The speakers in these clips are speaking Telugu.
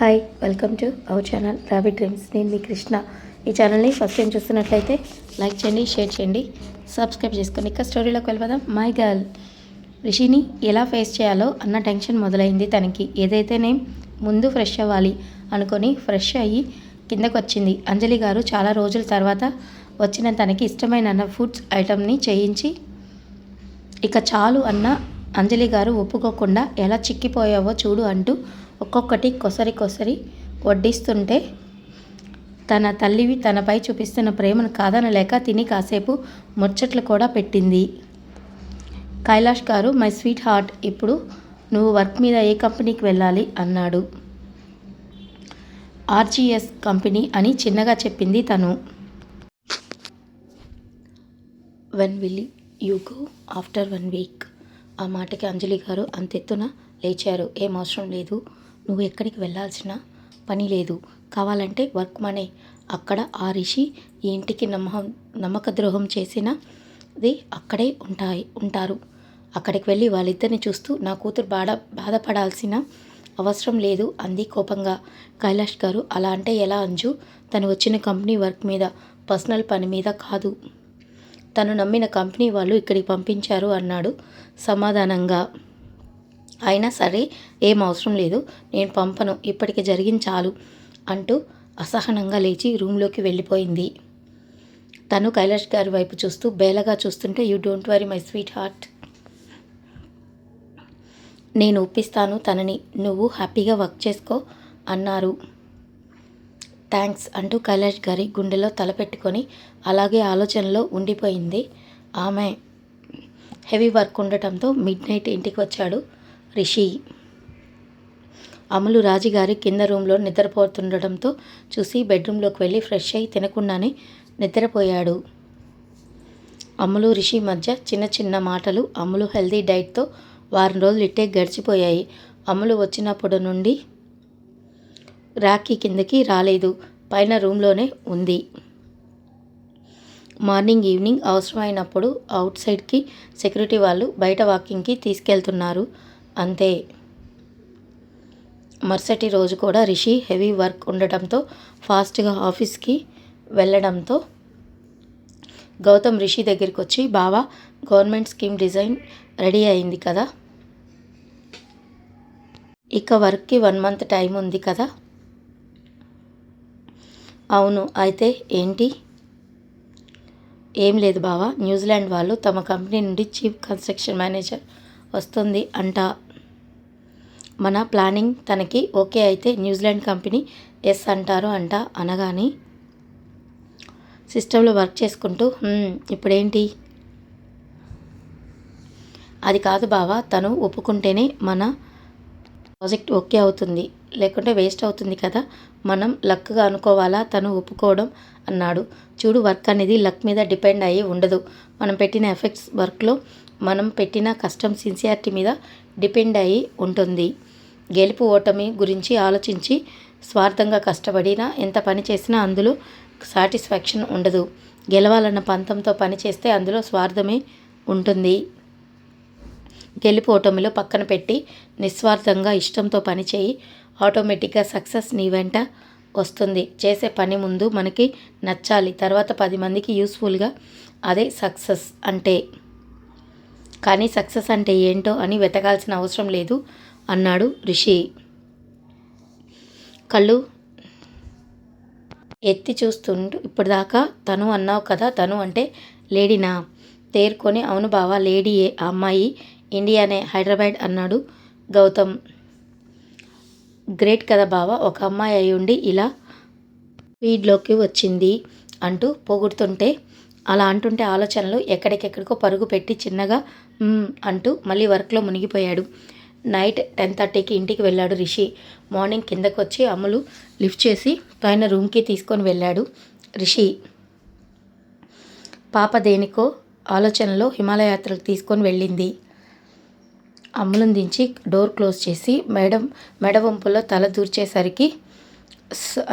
Hi welcome to our channel rabbit dreams. నేను మీ కృష్ణ. ఈ ఛానల్ని ఫస్ట్ టైం చూస్తున్నట్లయితే లైక్ చేయండి షేర్ చేయండి సబ్స్క్రైబ్ చేసుకోండి ఇక స్టోరీలోకి వెళ్ళిపోదాం మై గర్ల్ రిషిని ఎలా ఫేస్ చేయాలో అన్న టెన్షన్ మొదలైంది తనకి. ఏదైతేనే ముందు ఫ్రెష్ అవ్వాలి అనుకొని ఫ్రెష్ అయ్యి కిందకు వచ్చింది అంజలి గారు చాలా రోజుల తర్వాత వచ్చిన తనకి ఇష్టమైన అన్న ఫుడ్స్ ఐటమ్ని చేయించి ఇక చాలు అన్న అంజలి గారు ఒప్పుకోకుండా ఎలా చిక్కిపోయావో చూడు అంటూ ఒక్కొక్కటి కొసరి కొసరి వడ్డిస్తుంటే తన తల్లివి తనపై చూపిస్తున్న ప్రేమను కాదనలేక తిని కాసేపు ముచ్చట్లు కూడా పెట్టింది. కైలాష్ గారు మై స్వీట్ హార్ట్ ఇప్పుడు నువ్వు వర్క్ మీద ఏ కంపెనీకి వెళ్ళాలి? అన్నాడు. ఆర్జీఎస్ కంపెనీ అని చిన్నగా చెప్పింది తను. When will you go after one week ఆ మాటకి అంజలి గారు అంతెత్తున లేచారు. ఏం అవసరం లేదు. నువ్వు ఎక్కడికి వెళ్ళాల్సిన పని లేదు. కావాలంటే వర్క్ మనే. అక్కడ ఆ రిషి ఈ ఇంటికి నమ్మకం నమ్మక ద్రోహం చేసినది అక్కడే ఉంటాయి ఉంటారు. అక్కడికి వెళ్ళి వాళ్ళిద్దరిని చూస్తూ నా కూతురు బాధ బాధపడాల్సిన అవసరం లేదు అంది కోపంగా. కైలాష్ గారు అలా అంటే ఎలా అంజు? తను వచ్చిన కంపెనీ వర్క్ మీద పర్సనల్ పని మీద కాదు. తను నమ్మిన కంపెనీ వాళ్ళు ఇక్కడికి పంపించారు అన్నాడు సమాధానంగా. అయినా సరే ఏం అవసరం లేదు. నేను పంపను. ఇప్పటికి జరిగింది చాలు అంటూ అసహనంగా లేచి రూమ్లోకి వెళ్ళిపోయింది. తను కైలాష్ గారి వైపు చూస్తూ బేలగా చూస్తుంటే you don't worry my sweetheart నేను ఒప్పిస్తాను తనని. నువ్వు హ్యాపీగా వర్క్ చేసుకో అన్నారు. థ్యాంక్స్ అంటూ కైలాష్ గారి గుండెలో తలపెట్టుకొని అలాగే ఆలోచనలో ఉండిపోయింది. ఆమె హెవీ వర్క్ ఉండటంతో మిడ్ నైట్ ఇంటికి వచ్చాడు. రిషి. అమలు రాజుగారి కింద రూమ్లో నిద్రపోతుండటంతో చూసి బెడ్రూమ్లోకి వెళ్ళి ఫ్రెష్ అయి తినకుండానే నిద్రపోయాడు. అమ్ములు రిషి మధ్య చిన్న చిన్న మాటలు అమ్ములు హెల్దీ డైట్తో వారం రోజులు ఇట్టే గడిచిపోయాయి. అమ్ములు వచ్చినప్పుడు నుండి రాఖీ కిందకి రాలేదు. పైన రూమ్లోనే ఉంది. మార్నింగ్ ఈవినింగ్ అవసరమైనప్పుడు అవుట్ సైడ్కి సెక్యూరిటీ వాళ్ళు బయట వాకింగ్కి తీసుకెళ్తున్నారు. అంతే. మరుసటి రోజు కూడా రిషి హెవీ వర్క్ ఉండటంతో ఫాస్ట్గా ఆఫీస్కి వెళ్ళడంతో గౌతమ్ రిషి దగ్గరికి వచ్చి బావా గవర్నమెంట్ స్కీమ్ డిజైన్ రెడీ అయింది కదా? ఇక వర్క్కి వన్ మంత్ టైం ఉంది కదా? అవును అయితే ఏంటి? ఏం లేదు బావా న్యూజిలాండ్ వాళ్ళు తమ కంపెనీ నుండి చీఫ్ కన్స్ట్రక్షన్ మేనేజర్ వస్తుంది అంట. మన ప్లానింగ్ తనకి ఓకే అయితే న్యూజిలాండ్ కంపెనీ ఎస్ అంటారు అంట అనగాని సిస్టంలో వర్క్ చేసుకుంటూ ఇప్పుడేంటి? అది కాదు బావా తను ఒప్పుకుంటేనే మన ప్రాజెక్ట్ ఓకే అవుతుంది. లేకుంటే వేస్ట్ అవుతుంది కదా. మనం లక్గా అనుకోవాలా తను ఒప్పుకోవడం? అన్నాడు. చూడు వర్క్ అనేది లక్ మీద డిపెండ్ అయ్యి ఉండదు. మనం పెట్టిన ఎఫెక్ట్స్ వర్క్లో మనం పెట్టిన కష్టం సిన్సియారిటీ మీద డిపెండ్ అయి ఉంటుంది. గెలుపు ఓటమి గురించి ఆలోచించి స్వార్థంగా కష్టపడినా ఎంత పని చేసినా అందులో సాటిస్ఫాక్షన్ ఉండదు. గెలవాలన్న పంతంతో పని చేస్తే అందులో స్వార్థమే ఉంటుంది. గెలుపు ఓటమిలో పక్కన పెట్టి నిస్వార్థంగా ఇష్టంతో పని చేయి ఆటోమేటిక్గా సక్సెస్ నీ వెంట వస్తుంది. చేసే పని ముందు మనకి నచ్చాలి తర్వాత పది మందికి యూస్ఫుల్గా అదే సక్సెస్ అంటే. కానీ సక్సెస్ అంటే ఏంటో అని వెతకాల్సిన అవసరం లేదు అన్నాడు రిషి. కళ్ళు ఎత్తి చూస్తుంటూ ఇప్పటిదాకా తను అన్నావు కదా తను అంటే లేడీనా? తేరుకొని అవును బావా లేడీయే ఆ అమ్మాయి ఇండియానే హైదరాబాద్ అన్నాడు గౌతమ్. గ్రేట్ కదా బావా ఒక అమ్మాయి అయి ఉండి ఇలా స్పీడ్లోకి వచ్చింది అంటూ పొగుడుతుంటే అలా అంటుంటే ఆలోచనలు ఎక్కడికెక్కడికో పరుగు పెట్టి చిన్నగా అంటూ మళ్ళీ వర్క్లో మునిగిపోయాడు. నైట్ టెన్ థర్టీకి ఇంటికి వెళ్ళాడు రిషి. మార్నింగ్ కిందకు వచ్చి అమ్ములు లిఫ్ట్ చేసి పైన రూమ్కి తీసుకొని వెళ్ళాడు రిషి. పాప దేనికో ఆలోచనలో హిమాలయాత్రకు తీసుకొని వెళ్ళింది. అమ్ములను దించి డోర్ క్లోజ్ చేసి మేడం మెడ వంపులో తల దూర్చేసరికి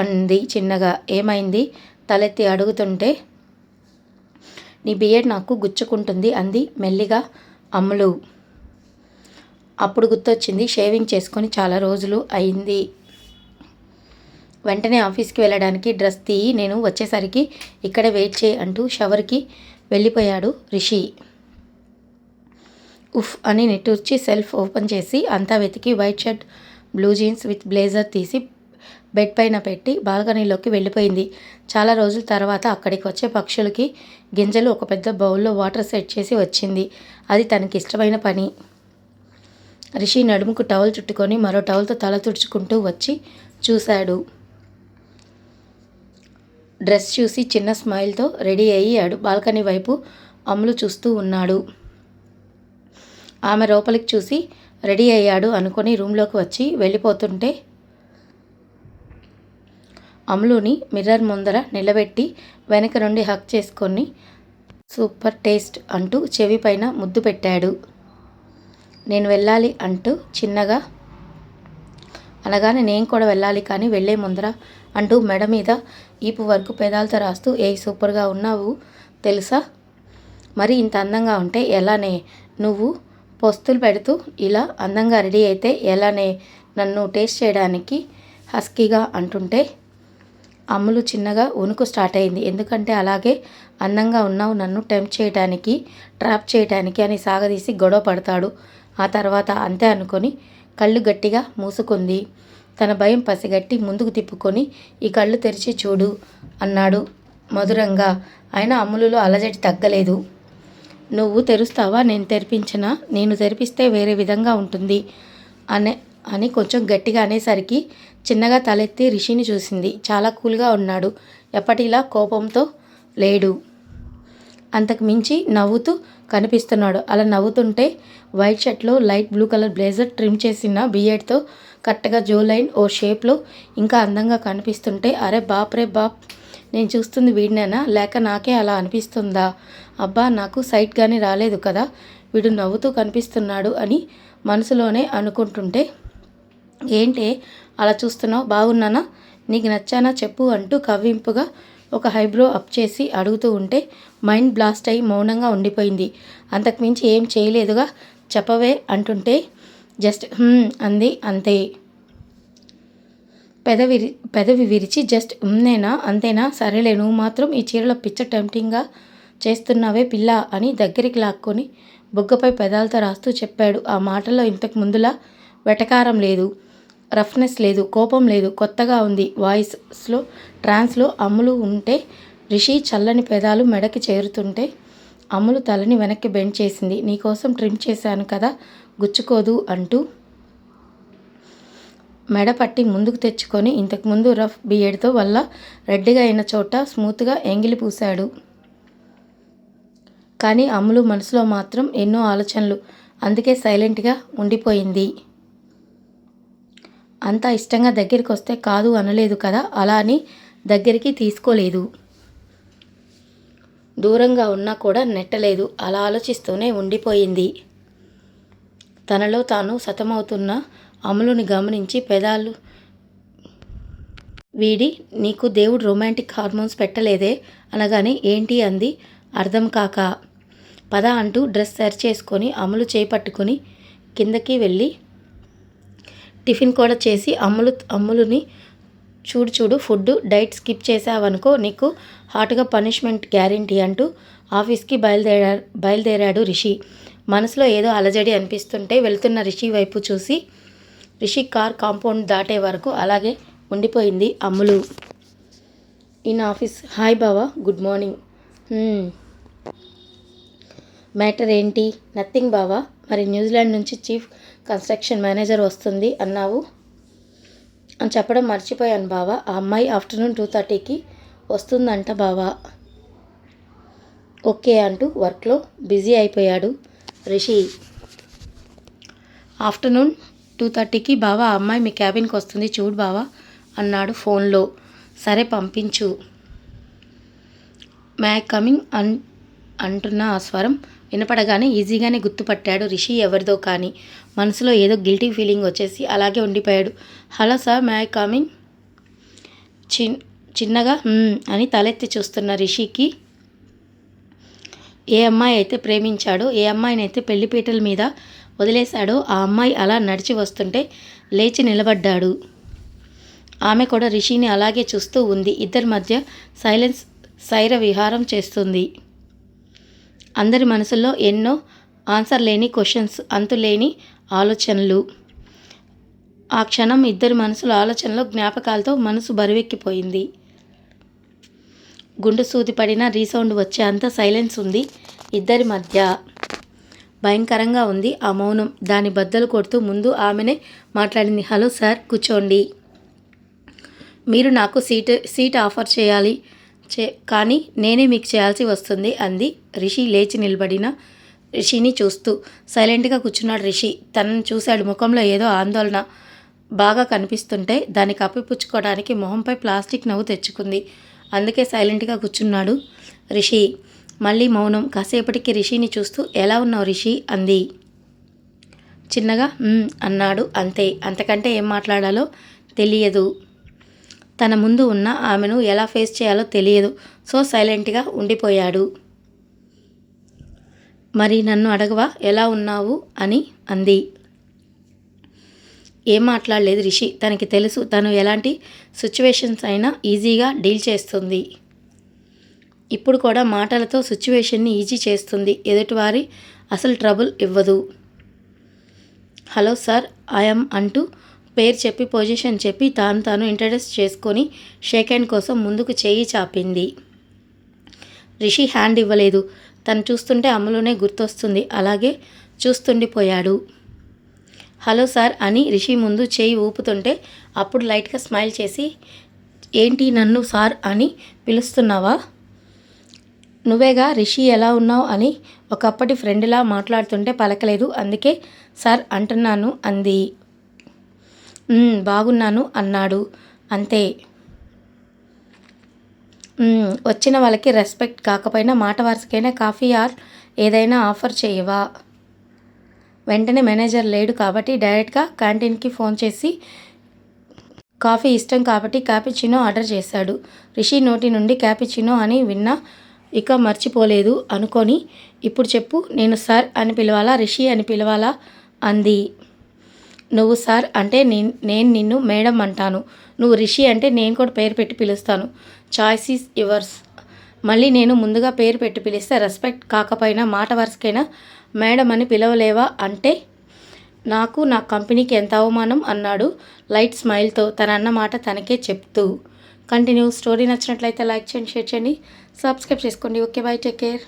అంది చిన్నగా. ఏమైంది? తలెత్తి అడుగుతుంటే నీ బియర్డ్ నాకు గుచ్చుకుంటుంది అంది మెల్లిగా. అమ్ములు. అప్పుడు గుర్తొచ్చింది షేవింగ్ చేసుకొని చాలా రోజులు అయింది. వెంటనే ఆఫీస్కి వెళ్ళడానికి డ్రెస్ తీయి నేను వచ్చేసరికి ఇక్కడ వెయిట్ చేయి అంటూ షవర్కి వెళ్ళిపోయాడు రిషి. ఉఫ్ అని నిట్టూర్చి సెల్ఫ్ ఓపెన్ చేసి అంతా వెతికి white shirt blue jeans with blazer తీసి బెడ్ పైన పెట్టి బాల్కనీలోకి వెళ్ళిపోయింది. చాలా రోజుల తర్వాత అక్కడికి వచ్చే పక్షులకి గింజలు ఒక పెద్ద బౌల్లో వాటర్ సెట్ చేసి వచ్చింది. అది తనకి ఇష్టమైన పని. రిషి నడుముకు టవల్ చుట్టుకొని మరో టవల్తో తల తుడుచుకుంటూ వచ్చి చూశాడు. డ్రెస్ చూసి చిన్న స్మైల్తో రెడీ అయ్యాడు బాల్కనీ వైపు అమ్ములు చూస్తూ ఉన్నాడు. ఆమె లోపలికి చూసి రెడీ అయ్యాడు అనుకొని రూమ్లోకి వచ్చి వెళ్ళిపోతుంటే అమ్ములుని మిర్రర్ ముందర నిలబెట్టి వెనక నుండి హక్ చేసుకొని సూపర్ టేస్ట్ అంటూ చెవి పైన ముద్దు పెట్టాడు. నేను వెళ్ళాలి అంటూ చిన్నగా అనగానే నేను కూడా వెళ్ళాలి కానీ వెళ్ళే ముందర అంటూ మెడ మీద ఈపు వరకు పెదాలతో రాస్తూ ఏ సూపర్గా ఉన్నావు తెలుసా? మరి ఇంత అందంగా ఉంటే ఎలానే? నువ్వు పొస్తులు పెడుతూ ఇలా అందంగా రెడీ అయితే ఎలానే? నన్ను టేస్ట్ చేయడానికి హస్కీగా అంటుంటే అమ్ములు చిన్నగా వణుకు స్టార్ట్ అయింది. ఎందుకంటే అలాగే అందంగా ఉన్నావు నన్ను టెంప్ చేయడానికి ట్రాప్ చేయడానికి అని సాగదీసి గొడవ పడతాడు. ఆ తర్వాత అంతే అనుకొని కళ్ళు గట్టిగా మూసుకుంది. తన భయం పసిగట్టి ముందుకు తిప్పుకొని ఈ కళ్ళు తెరిచి చూడు అన్నాడు మధురంగా. ఆయన అమ్ములులో అలజడి తగ్గలేదు. నువ్వు తెరుస్తావా? నేను తెరిపించనా? నేను తెరిపిస్తే వేరే విధంగా ఉంటుంది అనే అని కొంచెం గట్టిగా అనేసరికి చిన్నగా తలెత్తి రిషిని చూసింది. చాలా కూల్గా ఉన్నాడు. ఎప్పటిలా కోపంతో లేడు. అంతకు మించి నవ్వుతూ కనిపిస్తున్నాడు. అలా నవ్వుతుంటే white షర్ట్లో light blue colour blazer trim చేసిన బియర్డ్తో కరెక్ట్గా జో లైన్ ఓ షేప్లో ఇంకా అందంగా కనిపిస్తుంటే అరే బాప్ రే బాప్ నేను చూస్తుంది వీడినేనా? లేక నాకే అలా అనిపిస్తుందా? అబ్బా నాకు సైట్ కానీ రాలేదు కదా. వీడు నవ్వుతూ కనిపిస్తున్నాడు అని మనసులోనే అనుకుంటుంటే ఏంటి అలా చూస్తున్నావు? బాగున్నానా? నీకు నచ్చానా? చెప్పు అంటూ కవ్వింపుగా ఒక హైబ్రో అప్ చేసి అడుగుతూ ఉంటే మైండ్ బ్లాస్ట్ అయి మౌనంగా ఉండిపోయింది. అంతకుమించి ఏం చేయలేదుగా? చెప్పవే అంటుంటే జస్ట్ అంది. అంతే. పెదవి పెదవి విరిచి జస్ట్ ఉందేనా అంతేనా? సరేలే నువ్వు మాత్రం ఈ చీరల పిచ్చ టెంప్టింగ్గా చేస్తున్నావే పిల్ల అని దగ్గరికి లాక్కొని బుగ్గపై పెదాలతో రాస్తూ చెప్పాడు. ఆ మాటల్లో ఇంతకు ముందులా వెటకారం లేదు. రఫ్నెస్ లేదు కోపం లేదు. కొత్తగా ఉంది వాయిస్లో ట్రాన్స్లో అమ్ములు ఉంటే రిషి చల్లని పెదాలు మెడకి చేరుతుంటే అమ్ములు తలని వెనక్కి బెండ్ చేసింది. నీకోసం ట్రిమ్ చేశాను కదా గుచ్చుకోదు అంటూ మెడ పట్టి ముందుకు తెచ్చుకొని ఇంతకుముందు రఫ్ బియడ్తో వల్ల రెడ్డిగా అయిన చోట స్మూత్గా ఎంగిలి పూశాడు. కానీ అమ్ములు మనసులో మాత్రం ఎన్నో ఆలోచనలు. అందుకే సైలెంట్గా ఉండిపోయింది. అంత ఇష్టంగా దగ్గరికి వస్తే కాదు అనలేదు కదా? అలా అని దగ్గరికి తీసుకోలేదు. దూరంగా ఉన్నా కూడా నెట్టలేదు. అలా ఆలోచిస్తూనే ఉండిపోయింది. తనలో తాను సతమవుతున్న అమలుని గమనించి పెదాలు వీడి నీకు దేవుడు రొమాంటిక్ హార్మోన్స్ పెట్టలేదే? అనగానే ఏంటి అంది అర్థం కాక. పద అంటూ డ్రెస్ సరి చేసుకొని అమలు చేపట్టుకుని కిందకి వెళ్ళి టిఫిన్ కూడా చేసి అమ్ములు అమ్ములుని చూడు చూడు ఫుడ్ డైట్ స్కిప్ చేసావనుకో నీకు హాట్గా పనిష్మెంట్ గ్యారంటీ అంటూ ఆఫీస్కి బయలుదేరా బయలుదేరాడు రిషి. మనసులో ఏదో అలజడి అనిపిస్తుంటే వెళ్తున్న రిషి వైపు చూసి రిషి కార్ కాంపౌండ్ దాటే వరకు అలాగే ఉండిపోయింది అమ్ములు. In office. హాయ్ బావా గుడ్ మార్నింగ్. మ్యాటర్ ఏంటి? నథింగ్ బావా. మరి న్యూజిలాండ్ నుంచి చీఫ్ కన్స్ట్రక్షన్ మేనేజర్ వస్తుంది అన్నావు అని చెప్పడం మర్చిపోయాను బావా. ఆ అమ్మాయి ఆఫ్టర్నూన్ టూ థర్టీకి వస్తుందంట బావా. ఓకే అంటూ వర్క్లో బిజీ అయిపోయాడు రిషి. ఆఫ్టర్నూన్ టూ థర్టీకి బావా ఆ అమ్మాయి మీ క్యాబిన్కి వస్తుంది చూడు బావా అన్నాడు ఫోన్లో. సరే పంపించు. మ్యా కమింగ్ అన్ అంటున్న ఆ స్వరం వినపడగానే ఈజీగానే గుర్తుపట్టాడు రిషి ఎవరిదో కానీ. మనసులో ఏదో గిల్టీ ఫీలింగ్ వచ్చేసి అలాగే ఉండిపోయాడు. హలో సార్ మ్యా కమింగ్ చిన్ చిన్నగా? అని తలెత్తి చూస్తున్న రిషికి ఏ అమ్మాయి అయితే ప్రేమించాడో ఏ అమ్మాయిని అయితే పెళ్ళిపీటల మీద వదిలేశాడో ఆ అమ్మాయి అలా నడిచి వస్తుంటే లేచి నిలబడ్డాడు. ఆమె కూడా రిషిని అలాగే చూస్తూ ఉంది. ఇద్దరి మధ్య సైలెన్స్ సైర విహారం చేస్తుంది. అందరి మనసుల్లో ఎన్నో ఆన్సర్ లేని క్వశ్చన్స్ అంతులేని ఆలోచనలు. ఆ క్షణం ఇద్దరి మనసుల ఆలోచనలో జ్ఞాపకాలతో మనసు బరువెక్కిపోయింది. గుండు సూది పడిన రీసౌండ్ వచ్చే అంత సైలెన్స్ ఉంది ఇద్దరి మధ్య. భయంకరంగా ఉంది ఆ మౌనం. దాని బద్దలు కొడుతూ ముందు ఆమెనే మాట్లాడింది హలో సార్ కూర్చోండి. మీరు నాకు సీట్ సీట్ ఆఫర్ చేయాలి. చే కానీ నేనే మీకు చేయాల్సి వస్తుంది అంది రిషి లేచి నిలబడిన రిషిని చూస్తూ. సైలెంట్గా కూర్చున్నాడు రిషి. తనను చూశాడు ముఖంలో ఏదో ఆందోళన బాగా కనిపిస్తుంటే దాన్ని కప్పిపుచ్చుకోవడానికి మొహంపై ప్లాస్టిక్ నవ్వు తెచ్చుకుంది. అందుకే సైలెంట్గా కూర్చున్నాడు రిషి. మళ్ళీ మౌనం. కాసేపటికి రిషిని చూస్తూ ఎలా ఉన్నావు రిషి? అంది. చిన్నగా అన్నాడు. అంతే. అంతకంటే ఏం మాట్లాడాలో తెలియదు. తన ముందు ఉన్న ఆమెను ఎలా ఫేస్ చేయాలో తెలియదు. సో సైలెంట్గా ఉండిపోయాడు. మరి నన్ను అడగవా? ఎలా ఉన్నావు? అని అంది. ఏం మాట్లాడలేదు రిషి. తనకి తెలుసు తను ఎలాంటి సిచ్యువేషన్స్ అయినా ఈజీగా డీల్ చేస్తుంది. ఇప్పుడు కూడా మాటలతో సిచ్యువేషన్ని ఈజీ చేస్తుంది. ఎదుటివారి అసలు ట్రబుల్ ఇవ్వదు. హలో సార్ ఐఎమ్ అంటూ పేరు చెప్పి పొజిషన్ చెప్పి తాను తాను ఇంట్రడ్యూస్ చేసుకొని షేక్ హ్యాండ్ కోసం ముందుకు చేయి చాపింది. రిషి హ్యాండ్ ఇవ్వలేదు. తను చూస్తుంటే అమ్మలోనే గుర్తొస్తుంది. అలాగే చూస్తుండిపోయాడు. హలో సార్ అని రిషి ముందు చేయి ఊపుతుంటే అప్పుడు లైట్గా స్మైల్ చేసి ఏంటి నన్ను సార్ అని పిలుస్తున్నావా? నువ్వేగా? రిషి ఎలా ఉన్నావు? అని ఒకప్పటి ఫ్రెండ్లా మాట్లాడుతుంటే పలకలేదు. అందుకే సార్ అంటున్నాను అంది. బాగున్నాను అన్నాడు. అంతే. వచ్చిన వాళ్ళకి రెస్పెక్ట్ కాకపోయినా మాట వరుసకైనా కాఫీ ఆర్ ఏదైనా ఆఫర్ చేయవా? వెంటనే మేనేజర్ లేడు కాబట్టి డైరెక్ట్గా క్యాంటీన్కి ఫోన్ చేసి కాఫీ ఇష్టం కాబట్టి క్యాపిచినో ఆర్డర్ చేశాడు. రిషి నోటి నుండి క్యాపిచినో అని విన్నా ఇక మర్చిపోలేదు అనుకొని ఇప్పుడు చెప్పు నేను సార్ అని పిలవాలా రిషి అని పిలవాలా? అంది. నువ్వు సార్ అంటే నేను నేను నిన్ను మేడం అంటాను. నువ్వు రిషి అంటే నేను కూడా పేరు పెట్టి పిలుస్తాను. Choice is yours. మళ్ళీ నేను ముందుగా పేరు పెట్టి పిలిస్తే రెస్పెక్ట్ కాకపోయినా మాట వరుసకైనా మేడం అని పిలవలేవా అంటే నాకు నా కంపెనీకి ఎంత అవమానం అన్నాడు లైట్ స్మైల్తో. తన అన్న మాట తనకే చెప్తూ. కంటిన్యూ స్టోరీ నచ్చినట్లయితే లైక్ చేయండి షేర్ చేయండి. సబ్స్క్రైబ్ చేసుకోండి. Okay bye take care.